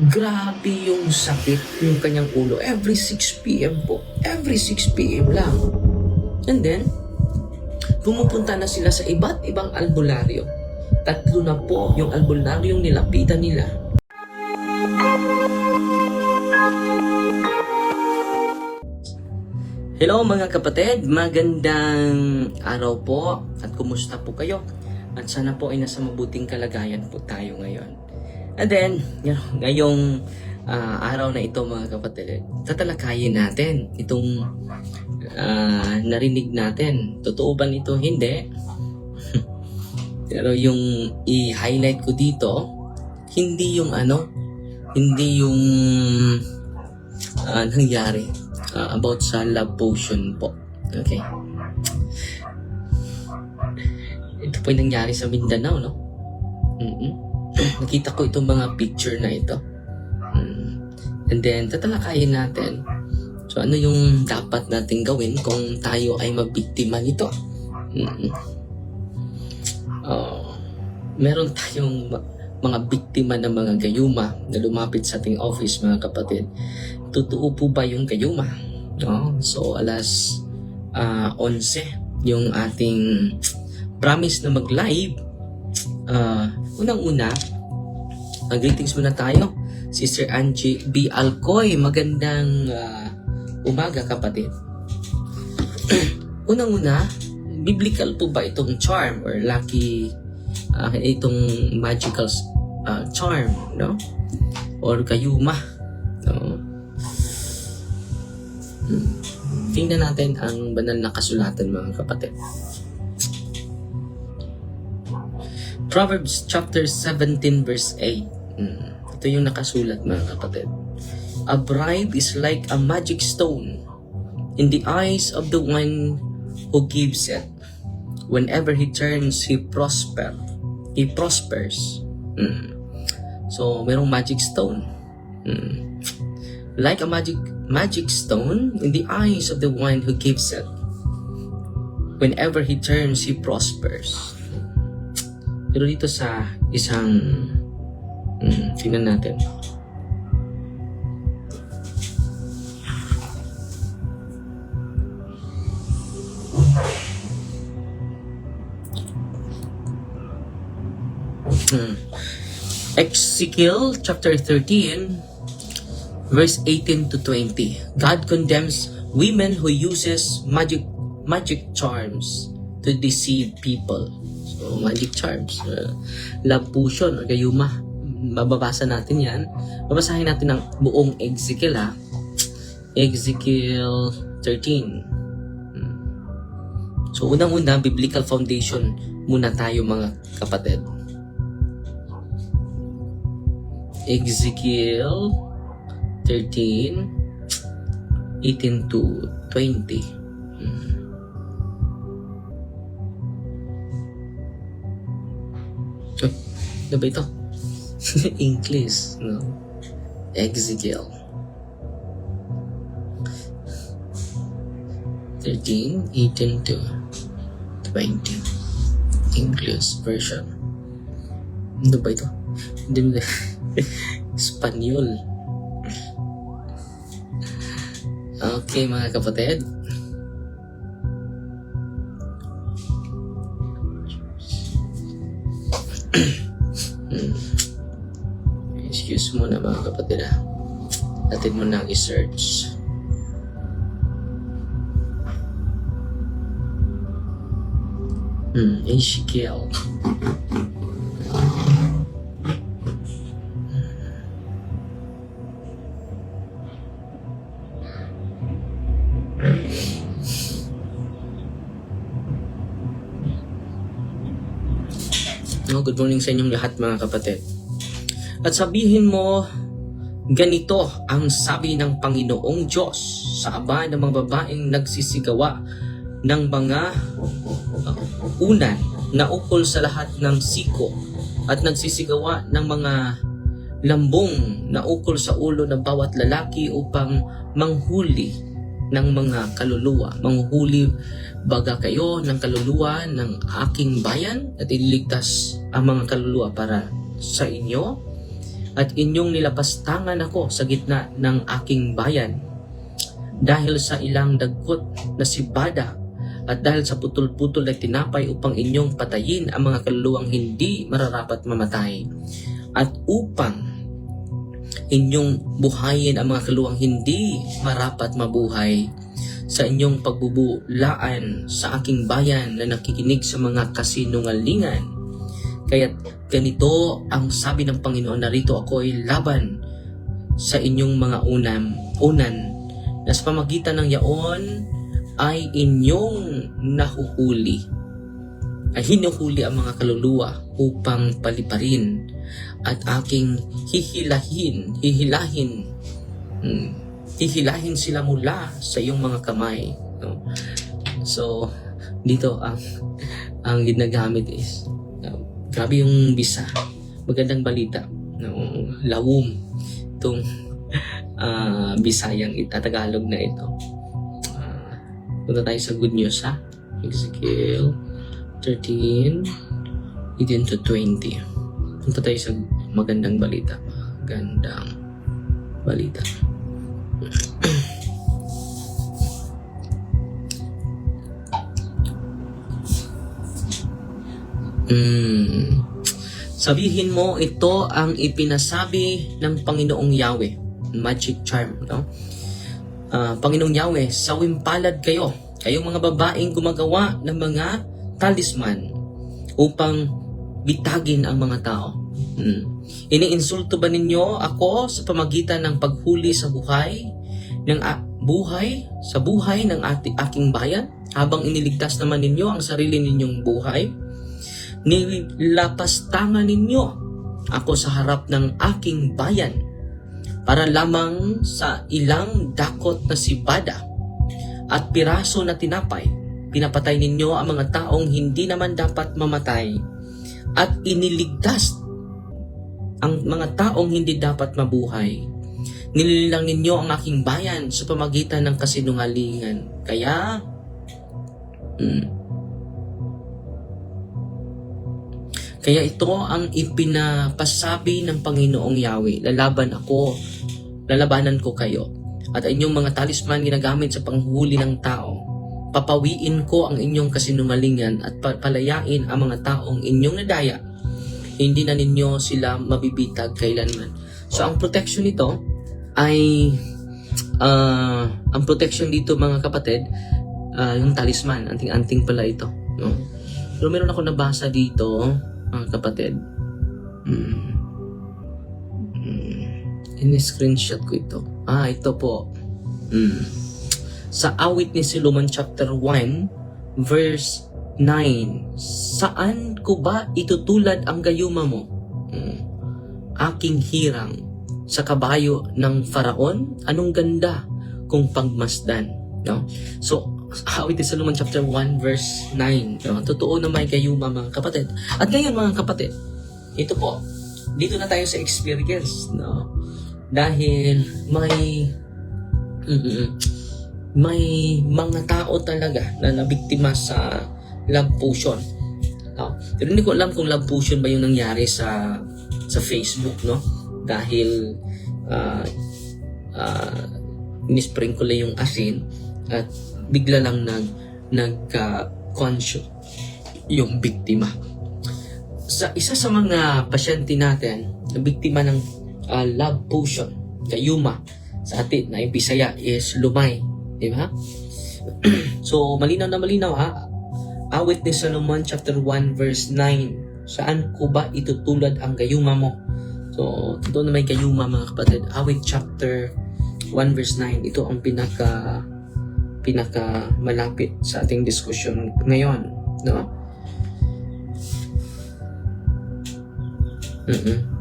Grabe yung sakit yung kanyang ulo. Every 6 p.m. po. Every 6 p.m. lang. And then, pumupunta na sila sa iba't ibang albularyo. Tatlo na po yung albularyong nilapitan nila. Hello mga kapatid, magandang araw po at kumusta po kayo? At sana po ay nasa mabuting kalagayan po tayo ngayon. And then, ngayong ah, araw na ito mga kapatid, tatalakayin natin itong ah, narinig natin. Totoo ba nito? Hindi. Pero yung i-highlight ko dito, hindi yung ano, hindi yung ah, nangyari ah, about sa love potion po. Okay. Ito po yung nangyari sa Mindanao, no? mm Nakita ko itong mga picture na ito. Mm. And then, tatalakayin natin. So, ano yung dapat natin gawin kung tayo ay mabiktima nito? Mm. Oh, meron tayong mga biktima ng mga gayuma na lumapit sa ating office, mga kapatid. Totoo po ba yung gayuma? No? So, alas ah, 11 yung ating promise na mag-live. Ah, unang-una, ah, greetings muna tayo. Sister Angie B. Alcoy, magandang ah, umaga kapatid. Unang-una, biblical po ba itong charm or lucky ah, itong magical ah, charm, no? Or kayuma, no? Hmm. Tingnan natin ang banal na kasulatan mga kapatid. Proverbs chapter 17 verse 8. Hmm. Ito yung nakasulat mga kapatid. A bribe is like a magic stone in the eyes of the one who gives it. Whenever he turns, he prosper. He prospers. Hmm. So, merong magic stone. Hmm. Like a magic magic stone in the eyes of the one who gives it. Whenever he turns, he prospers. Pero dito sa isang hmm, tingnan natin. Hmm. Ezekiel chapter 13 verse 18 to 20. God condemns women who uses magic magic charms to deceive people. So, magic charms. Uh, love potion or gayuma. Mababasa natin yan. Babasahin natin ang buong Ezekiel ha. Ezekiel 13. Hmm. So, unang-una, biblical foundation muna tayo mga kapatid. Ezekiel 13, 18 to 20. Hmm. Uy, ano ba ito? English, no? Ezekiel. 13, 18 to 20. English version. Ano ba ito? Hindi mo Espanyol. Okay mga kapatid. Excuse mo na mga kapatid ah. Atin mo nang i-search. Hmm, Ezekiel. No, good morning sa inyong lahat mga kapatid. At sabihin mo, ganito ang sabi ng Panginoong Diyos sa aba ng mga babaeng nagsisigawa ng mga uh, unan na ukol sa lahat ng siko at nagsisigawa ng mga lambong na ukol sa ulo ng bawat lalaki upang manghuli ng mga kaluluwa. Manghuli baga kayo ng kaluluwa ng aking bayan at ililigtas ang mga kaluluwa para sa inyo. At inyong nilapastangan ako sa gitna ng aking bayan dahil sa ilang dagkot na sibada at dahil sa putol-putol na tinapay upang inyong patayin ang mga kaluluwang hindi mararapat mamatay at upang inyong buhayin ang mga kaluluwang hindi marapat mabuhay sa inyong pagbubulaan sa aking bayan na nakikinig sa mga kasinungalingan. Kaya't ganito ang sabi ng Panginoon, narito ako ay laban sa inyong mga unam, unan na sa pamagitan ng yaon ay inyong nahuhuli ay hinuhuli ang mga kaluluwa upang paliparin at aking hihilahin, hihilahin, hmm, hihilahin sila mula sa iyong mga kamay. No? So, dito ang ang ginagamit is grabe yung bisa. Magandang balita. No? Lawom itong ah, Bisayang it- at Tagalog na ito. Ah, punta tayo sa good news ha. Ezekiel 13, 18 to 20. Punta tayo sa magandang balita. Magandang balita. Hmm. Sabihin mo, ito ang ipinasabi ng Panginoong Yahweh. Magic charm, no? Ah, Panginoong Yahweh, sawimpalad kayo, kayong mga babaeng gumagawa ng mga talisman upang bitagin ang mga tao. Hmm. Iniinsulto ba ninyo ako sa pamagitan ng paghuli sa buhay ng buhay sa buhay ng ati, aking bayan habang iniligtas naman ninyo ang sarili ninyong buhay? Nilapastangan ninyo ako sa harap ng aking bayan para lamang sa ilang dakot na sibada at piraso na tinapay pinapatay ninyo ang mga taong hindi naman dapat mamatay at iniligtas ang mga taong hindi dapat mabuhay. Nililang ninyo ang aking bayan sa pamagitan ng kasinungalingan. Kaya, mm, kaya ito ang ipinapasabi ng Panginoong Yahweh. Lalaban ako, lalabanan ko kayo. At inyong mga talisman ginagamit sa panghuli ng tao papawiin ko ang inyong kasinungalingan at pa- palayain ang mga taong inyong nadaya. Hindi na ninyo sila mabibitag kailanman. So, ang protection nito ay ah, ang protection dito mga kapatid ah, yung talisman. Anting-anting pala ito. No? Pero meron ako nabasa dito mga kapatid. Hmm. Hmm. In-screenshot ko ito. Ah, ito po. Hmm sa awit ni Solomon chapter 1 verse 9 Saan ko ba itutulad ang gayuma mo? Hmm. Aking hirang sa kabayo ng faraon anong ganda kung pagmasdan no so awit ni Solomon chapter 1 verse 9 no? totoo na may gayuma mga kapatid at ngayon mga kapatid ito po dito na tayo sa experience no dahil may may mga tao talaga na nabiktima sa love potion. No? Pero hindi ko alam kung love potion ba yung nangyari sa sa Facebook, no? Dahil uh, uh, nisprinkle yung asin at bigla lang nag nagka-conscious yung biktima. Sa isa sa mga pasyente natin na biktima ng uh, love potion, kayuma, sa atin na yung Bisaya is lumay Di ba? so, malinaw na malinaw ha. Awit ni Solomon chapter 1 verse 9. Saan ko ba itutulad ang gayuma mo? So, totoo na may gayuma mga kapatid. Awit chapter 1 verse 9. Ito ang pinaka pinaka malapit sa ating diskusyon ngayon. No? mm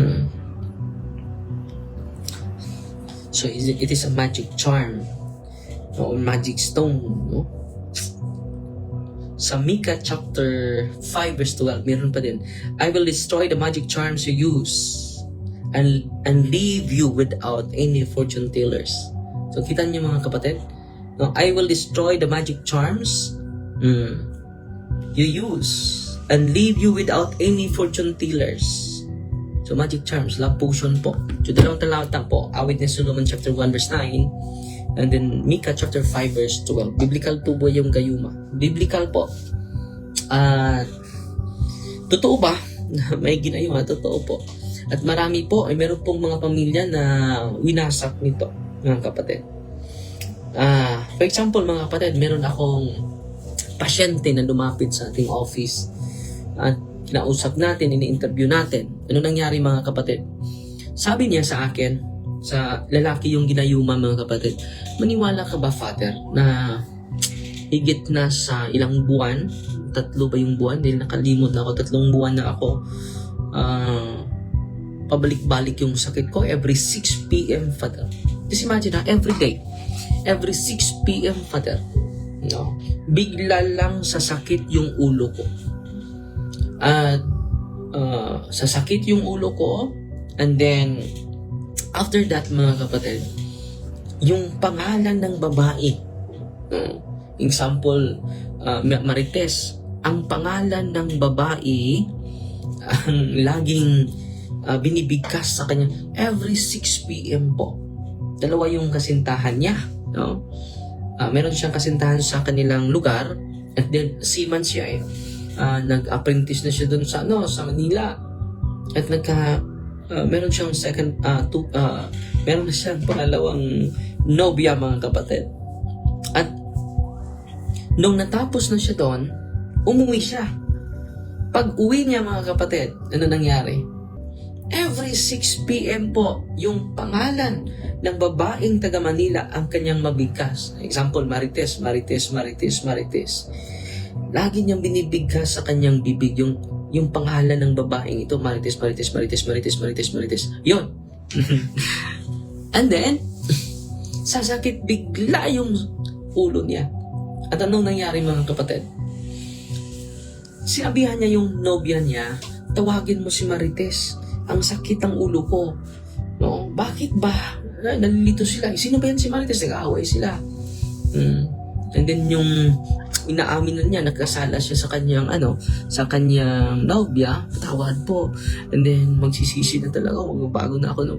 Mm. So it is a magic charm or magic stone, no? Sa Mika chapter 5 verse 12, meron pa din, I will destroy the magic charms you use and and leave you without any fortune tellers. So kita niyo mga kapatid, no, I will destroy the magic charms. Mm. you use and leave you without any fortune tellers. So, magic charms, love potion po. So, dalawang talata po. Awit ni Solomon chapter 1 verse 9. And then, Micah chapter 5 verse 12. Biblical po ba yung gayuma? Biblical po. At, totoo ba? May ginayuma, totoo po. At marami po, ay meron pong mga pamilya na winasak nito, mga kapatid. Ah, for example, mga kapatid, meron akong pasyente na lumapit sa ating office at kinausap natin, ini-interview natin. Ano nangyari mga kapatid? Sabi niya sa akin, sa lalaki yung ginayuma mga kapatid, maniwala ka ba father na higit na sa ilang buwan, tatlo ba yung buwan? Dahil nakalimot na ako, tatlong buwan na ako, ah, pabalik-balik yung sakit ko every 6 p.m. father. Just imagine na, every day, every 6 p.m. father, no? bigla lang sa sakit yung ulo ko. At uh, sasakit yung ulo ko and then after that mga kapatid yung pangalan ng babae uh, example uh, Marites ang pangalan ng babae ang laging uh, binibigkas sa kanya every 6 p.m. po. Dalawa yung kasintahan niya no? Ah, meron siyang kasintahan sa kanilang lugar at then seaman siya eh. Ah, nag-apprentice na siya doon sa ano sa Manila. At nagka ah, meron siyang second ah two, ah, meron siyang pangalawang nobya mga kapatid. At nung natapos na siya doon umuwi siya. Pag uwi niya mga kapatid ano nangyari every 6 p.m. po yung pangalan ng babaeng taga Manila ang kanyang mabigkas. Example, Marites, Marites, Marites, Marites. Lagi niyang binibigkas sa kanyang bibig yung yung pangalan ng babaeng ito, Marites, Marites, Marites, Marites, Marites, Marites. Yun. And then, sasakit bigla yung ulo niya. At anong nangyari mga kapatid? Sinabihan niya yung nobya niya, tawagin mo si Marites. Ang sakit ang ulo ko. No? Bakit ba? Na- Nalilito sila. Sino ba yan si Marites? Nag-aaway sila. Mm. And then yung inaamin na niya, nagkasala siya sa kanyang ano, sa kanyang nobya, patawad po. And then magsisisi na talaga, magbabago na ako no,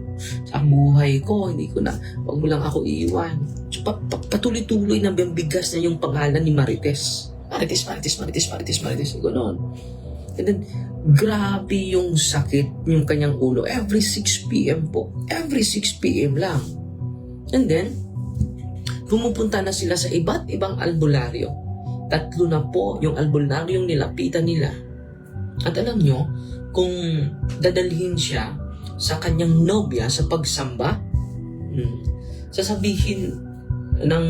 sa buhay ko, hindi ko na, wag mo lang ako iiwan. So, pa, pa, patuloy-tuloy na bigas na yung pangalan ni Marites. Marites, Marites, Marites, Marites, Marites, gano'n. And then, grabe yung sakit yung kanyang ulo. Every 6 p.m. po. Every 6 p.m. lang. And then, pumupunta na sila sa iba't ibang albularyo. Tatlo na po yung albularyong nilapitan nila. At alam nyo, kung dadalhin siya sa kanyang nobya sa pagsamba, hmm, sasabihin ng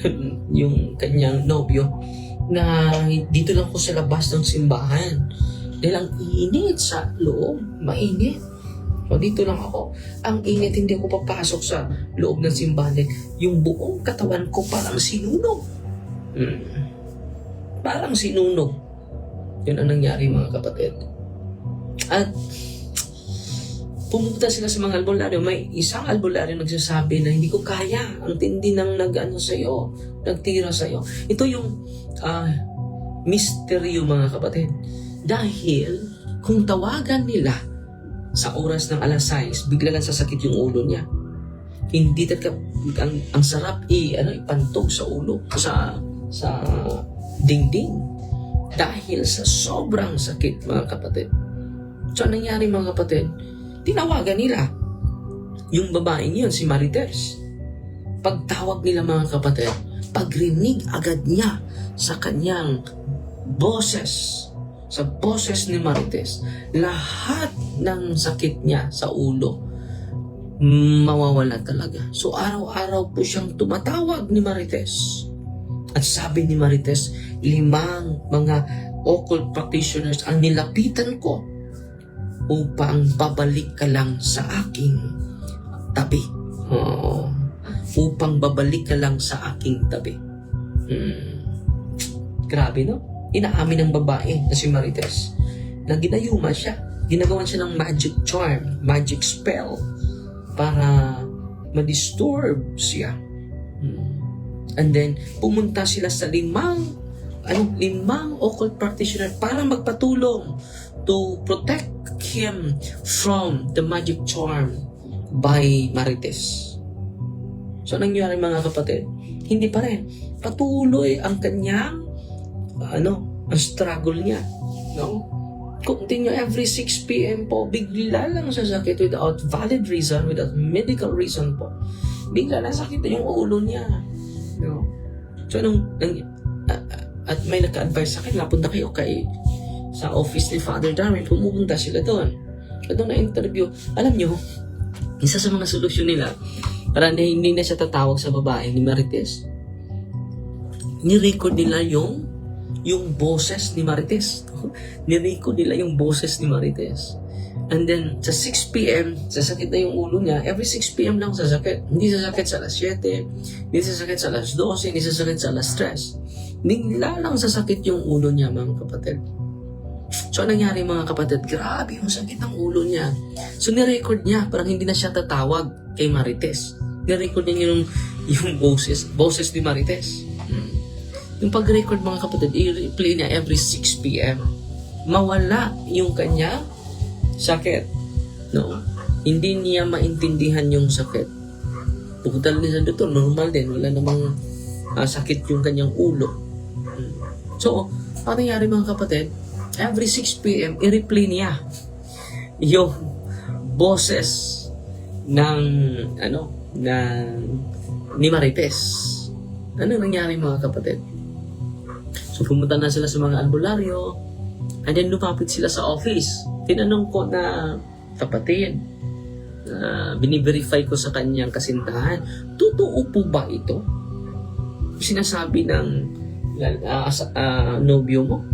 yung kanyang nobyo na dito lang ko sa labas ng simbahan. Dahil ang init sa loob, mainit. So dito lang ako. Ang init, hindi ako papasok sa loob ng simbahan. Yung buong katawan ko parang sinunog. Hmm. Parang sinunog. Yun ang nangyari mga kapatid. At pumunta sila sa mga albularyo. May isang albularyo nagsasabi na hindi ko kaya. Ang tindi ng nag-ano sa'yo, nagtira sa'yo. Ito yung ah, misteryo mga kapatid. Dahil kung tawagan nila sa oras ng alas 6, bigla lang sasakit yung ulo niya. Hindi talaga ang, ang sarap i ano ipantog sa ulo sa sa dingding dahil sa sobrang sakit mga kapatid. So nangyari mga kapatid? Tinawagan nila yung babaeng yun, si Marites. Pagtawag nila mga kapatid, pagrinig agad niya sa kanyang boses, sa boses ni Marites, lahat ng sakit niya sa ulo, mawawala talaga. So araw-araw po siyang tumatawag ni Marites. At sabi ni Marites, limang mga occult practitioners ang nilapitan ko upang babalik ka lang sa aking tabi. Oo. Upang babalik ka lang sa aking tabi. Hmm. Grabe, no? Inaamin ng babae na si Marites na ginayuma siya. Ginagawan siya ng magic charm, magic spell para ma-disturb siya. Hmm. And then, pumunta sila sa limang ano, limang occult practitioner para magpatulong to protect him from the magic charm by Marites. So, nangyari mga kapatid? Hindi pa rin. Patuloy ang kanyang, ano, ang struggle niya. No? Continue every 6 p.m. po, bigla lang sasakit without valid reason, without medical reason po. Bigla lang sakit yung ulo niya. No? So, anong, nang, a- at may naka-advise sa akin, napunta kayo kay sa office ni Father Darwin, pumupunta sila doon. At doon na-interview, alam nyo, isa sa mga solusyon nila, para na hindi na siya tatawag sa babae ni Marites, ni-record nila yung yung boses ni Marites. ni-record nila yung boses ni Marites. And then, sa 6 p.m., sasakit na yung ulo niya. Every 6 p.m. lang sasakit. Hindi sasakit sa alas 7, hindi sasakit sa alas 12, hindi sasakit sa alas 3. Bigla lang sasakit yung ulo niya, mga kapatid. So, anong nangyari mga kapatid? Grabe yung sakit ng ulo niya. So, nirecord niya. Parang hindi na siya tatawag kay Marites. Nirecord niya yung, yung boses, boses ni Marites. Hmm. Yung pag-record mga kapatid, i-replay niya every 6 p.m. Mawala yung kanya sakit. No? Hindi niya maintindihan yung sakit. Pupunta din sa doktor, normal din. Wala namang ah, sakit yung kanyang ulo. Hmm. So, ang nangyari mga kapatid, every 6 p.m., i-replay niya yung boses ng, ano, ng, ni Marites. Ano nangyari mga kapatid? So, pumunta na sila sa mga albularyo, and then lumapit sila sa office. Tinanong ko na, kapatid, na biniverify ko sa kanyang kasintahan, totoo po ba ito? Sinasabi ng uh, uh, nobyo mo,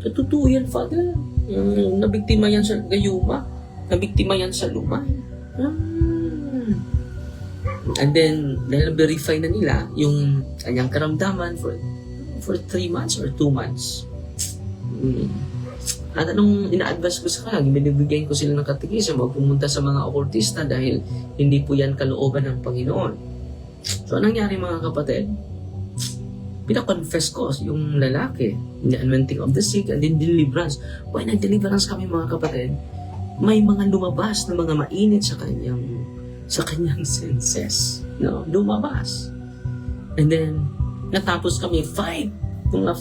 Totoo yan, Father. Mm, nabiktima yan sa gayuma. Nabiktima yan sa lumay. Hmm. And then, dahil verify na nila yung kanyang karamdaman for for 3 months or 2 months. Hmm. At anong ina-advise ko sa kanila, binibigyan ko sila ng katikism, huwag pumunta sa mga okultista dahil hindi po yan kalooban ng Panginoon. So, anong nangyari mga kapatid? Pinakonfess ko yung lalaki, the anointing of the sick and then deliverance. Why nag-deliverance kami mga kapatid? May mga lumabas na mga mainit sa kanyang sa kanyang senses. No? Lumabas. And then, natapos kami 5, mga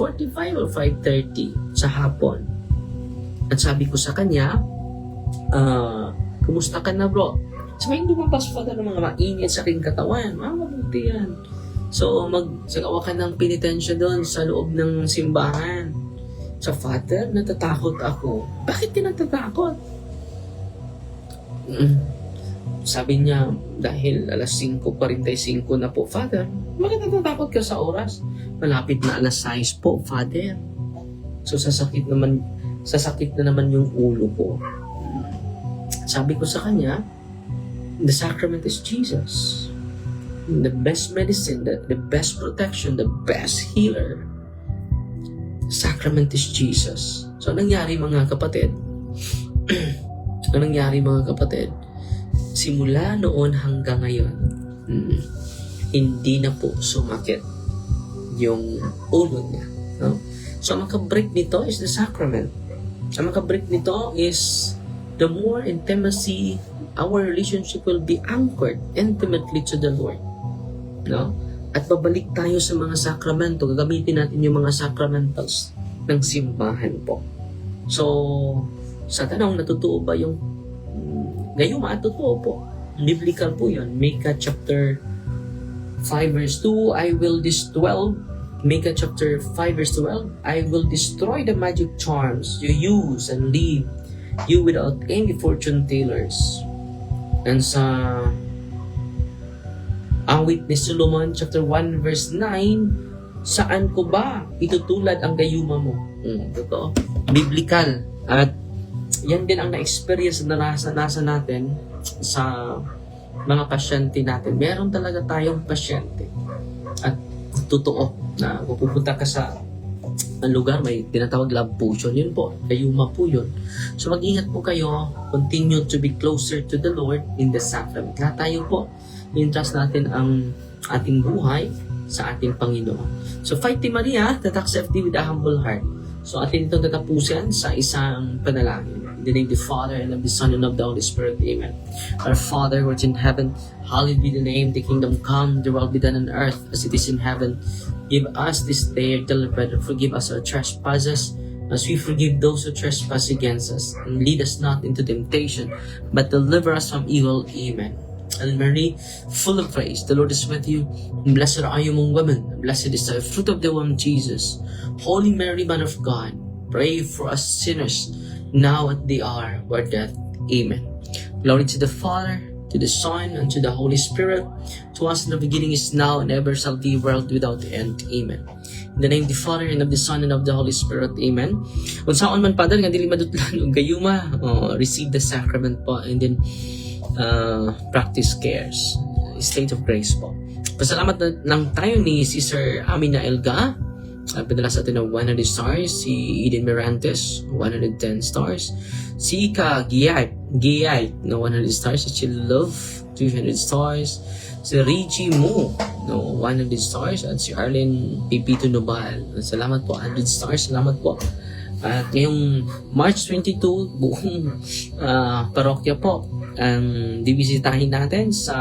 5.45 or 5.30 sa hapon. At sabi ko sa kanya, ah, kumusta ka na bro? May lumabas pa ng mga mainit sa aking katawan. Ah, mabuti yan. So, magsagawa ka ng penitensya doon sa loob ng simbahan. Sa father, natatakot ako. Bakit ka natatakot? Mm. Sabi niya, dahil alas 5.45 na po, Father, bakit natatakot ka sa oras? Malapit na alas 6 po, Father. So, sasakit naman, sasakit na naman yung ulo ko. Sabi ko sa kanya, the sacrament is Jesus the best medicine, the, the best protection, the best healer, sacrament is Jesus. So, anong nangyari mga kapatid? anong nangyari mga kapatid? Simula noon hanggang ngayon, hmm, hindi na po sumakit yung ulo niya. No? So, ang makabreak nito is the sacrament. Ang makabreak nito is the more intimacy, our relationship will be anchored intimately to the Lord no? At babalik tayo sa mga sakramento, gagamitin natin yung mga sacramentals ng simbahan po. So, sa tanong, natutuo ba yung mm, gayuma? Totoo po. Biblical po yun. Micah chapter 5 verse 2, I will 12, Micah chapter 5 verse 12, I will destroy the magic charms you use and leave you without any fortune tellers. And sa Awit ni Solomon chapter 1 verse 9, saan ko ba itutulad ang gayuma mo? Mm, totoo. Biblical. At yan din ang na-experience na naranasan natin sa mga pasyente natin. Meron talaga tayong pasyente. At totoo na pupunta ka sa ang lugar may tinatawag love potion. Yun po, gayuma po yun. So mag-ingat po kayo. Continue to be closer to the Lord in the sacrament. Lahat tayo po, i-entrust natin ang ating buhay sa ating Panginoon. So, fighting Maria that accept thee with a humble heart. So, atin itong tatapusan sa isang panalangin. In the name of the Father, and of the Son, and of the Holy Spirit. Amen. Our Father, who art in heaven, hallowed be the name. The kingdom come, the will be done on earth as it is in heaven. Give us this day our daily bread, and forgive us our trespasses, as we forgive those who trespass against us. And lead us not into temptation, but deliver us from evil. Amen. Hail Mary, full of grace, the Lord is with you. Blessed are you among women, and blessed is the fruit of the womb, Jesus. Holy Mary, Mother of God, pray for us sinners, now at the hour of our death. Amen. Glory to the Father, to the Son, and to the Holy Spirit, to us in the beginning is now and ever shall be world without end. Amen. In the name of the Father, and of the Son, and of the Holy Spirit. Amen. Kung saan man, Father, nga dili madutlan o gayuma, oh, receive the sacrament po, and then uh, practice cares. State of grace po. Pasalamat na lang tayo ni Sister Amina Elga. Uh, padala sa atin ng 100 stars. Si Eden Mirantes, 110 stars. Si Ika Giyay, Giyay, no 100 stars. Si Chill Love, 200 stars. Si Richie Mo, no 100 stars. At si Arlen Pipito Nobal. Salamat po, 100 stars. Salamat po. At ngayong March 22, buong ah, parokya po ang bibisitahin natin sa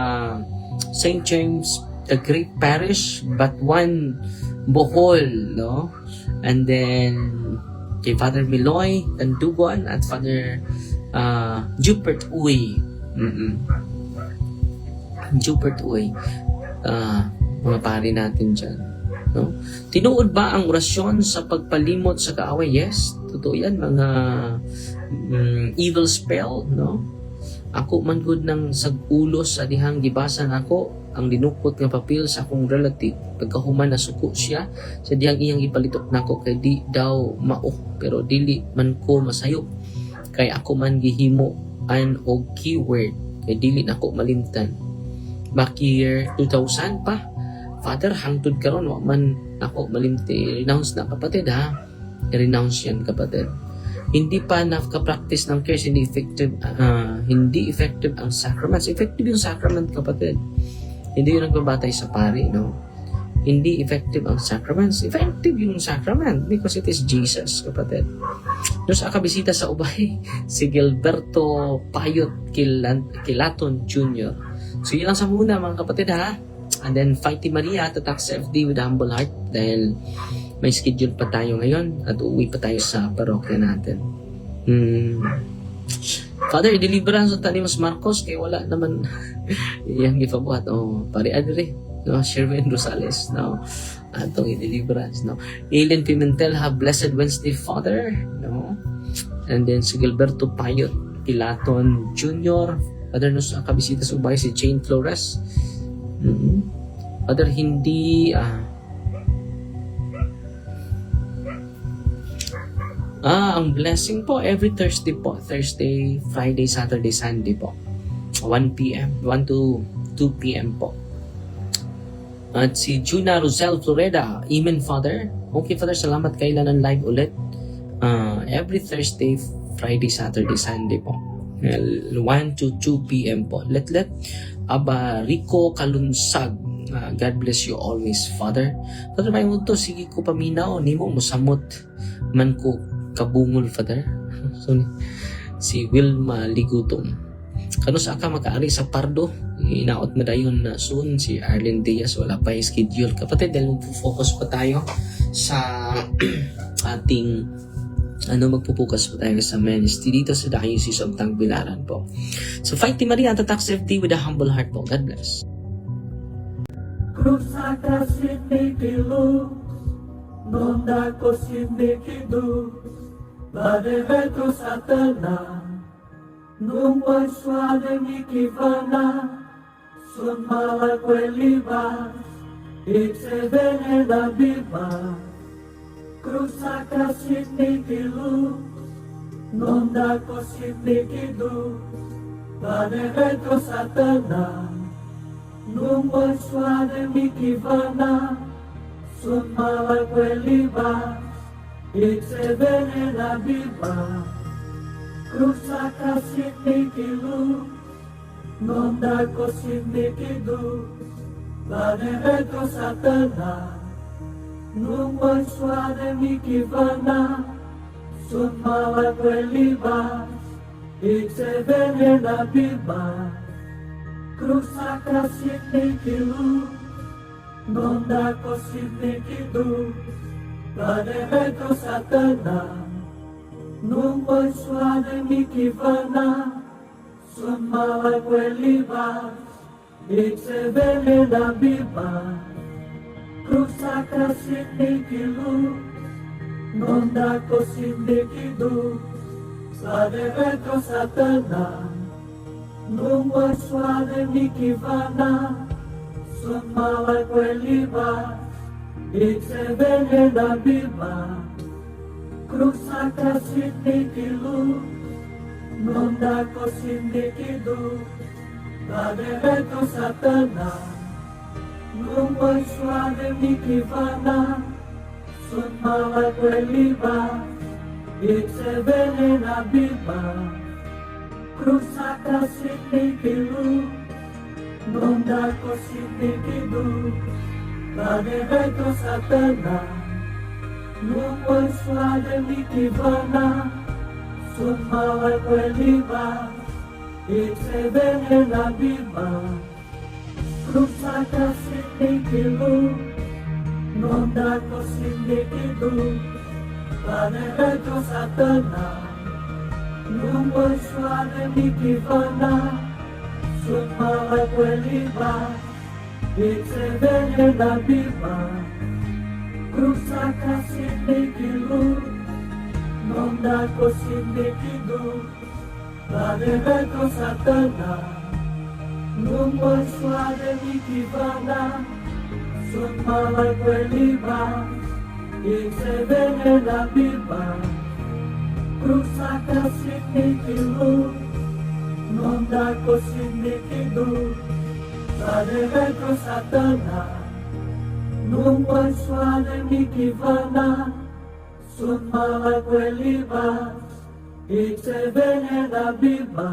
St. James the Great Parish, Batuan, Bohol, no? And then kay Father Miloy, Tanduguan, at Father uh, Jupert Uy. Mm-mm. Jupert Uy. Ah, mga pari natin dyan. No? Tinuod ba ang orasyon sa pagpalimot sa kaaway? Yes, totoo yan. Mga mm, evil spell, no? Ako man gud nang sagulos sa dihang gibasan ako ang dinukot nga papel sa akong relative pagkahuman na suko siya sa dihang iyang ipalitok nako kay di daw mao pero dili man ko masayop kay ako man gihimo an og keyword kay dili nako malimtan back year 2000 pa Father, hangtod karon wa man ako malimti. Renounce na kapatid ha. I-renounce yan kapatid. Hindi pa nakaka-practice ng cares, hindi effective, ah, hindi effective ang sacraments. Effective yung sacrament kapatid. Hindi yung nagbabatay sa pari, no? Hindi effective ang sacraments. Effective yung sacrament because it is Jesus, kapatid. Doon sa akabisita sa ubay, si Gilberto Payot Kilaton Jr. So yun lang sa muna mga kapatid ha. And then Fighty Maria to tax FD with humble heart dahil may schedule pa tayo ngayon at uuwi pa tayo sa parokya natin. Hmm. Father, deliverance sa Tanimas Marcos kay wala naman iyang gipabuhat. Oh, pare adre. No, Sherwin Rosales. No, atong i-deliverance. No, Aileen Pimentel have blessed Wednesday, Father. No, and then si Gilberto Payot Pilaton Jr. Father, no, sa kabisita sa si Jane Flores. mm Father, hindi ah, Ah, ang blessing po every Thursday po. Thursday, Friday, Saturday, Sunday po. 1 p.m. 1 to 2 p.m. po. At si Juna Rosel Floreda, Amen Father. Okay Father, salamat kailan ang live ulit. Ah, every Thursday, Friday, Saturday, Sunday po. Well, 1 to 2 p.m. po. Let let Aba Rico Kalunsag. Ah, God bless you always, Father. Father, may mo to, sige ko paminaw, nimo musamot man ko kabungol, Father. so, si Wilma Ligutong. Kano sa ka makaari sa Pardo, inaot mo dayon na soon si Arlen Diaz, wala pa yung schedule. Kapatid, dahil magpo-focus pa tayo sa ating ano magpupukas po tayo sa ministry dito sa Diocese of Tagbilaran po. So, Fighting Maria, tatak FD with a humble heart po. God bless. Prusakasimikilu Nonda kosimikidu Varevetru satana Numbai suade mikivana Sunmala kuelivas Ipse venena viva Krusakasimikilu Nonda kosimikidu Varevetru satana. Numai soare michivana Sunt mala queliba Ixe venena viva Cruza ca sindichilu Non da co sindichidu Vane retro satana. Numai soare michivana Sunt mala queliba Ixe venena Krusaka que luz, Siddhikidu, Parevedo Satana, Numbo Suane Mikivana, Sumala Quelivas, Itzevele Nabiba, Krusaka que luz, Siddhikidu, Parevedo Satana, Lumba suave mikivana, sumala kueliba, itsevelena biba, cruza kasitikilu, nonda kosindikidu, badereto satana, lumba suave mikivana, sumala kueliba, itsevelena biba, cruz trascendente luz, donde consciente luz, la de reto satana, no puede suave mi tibana, su mala cuelima, y se ve en la viva. Cruz trascendente luz, donde consciente luz, la de reto satana, Lumă soare michivana Sunt mama cueliba Vițe vene la biba Cruza ca sindichilu Non da co sindichidu La neveco satana. Lumă soare michivana Sunt mama cueliba Vițe vene la biba Ruksaka sindikilu Nondako sindikidu Sareveko satana Numpai suane mikivana Sunmala kweliba Ichevene na biba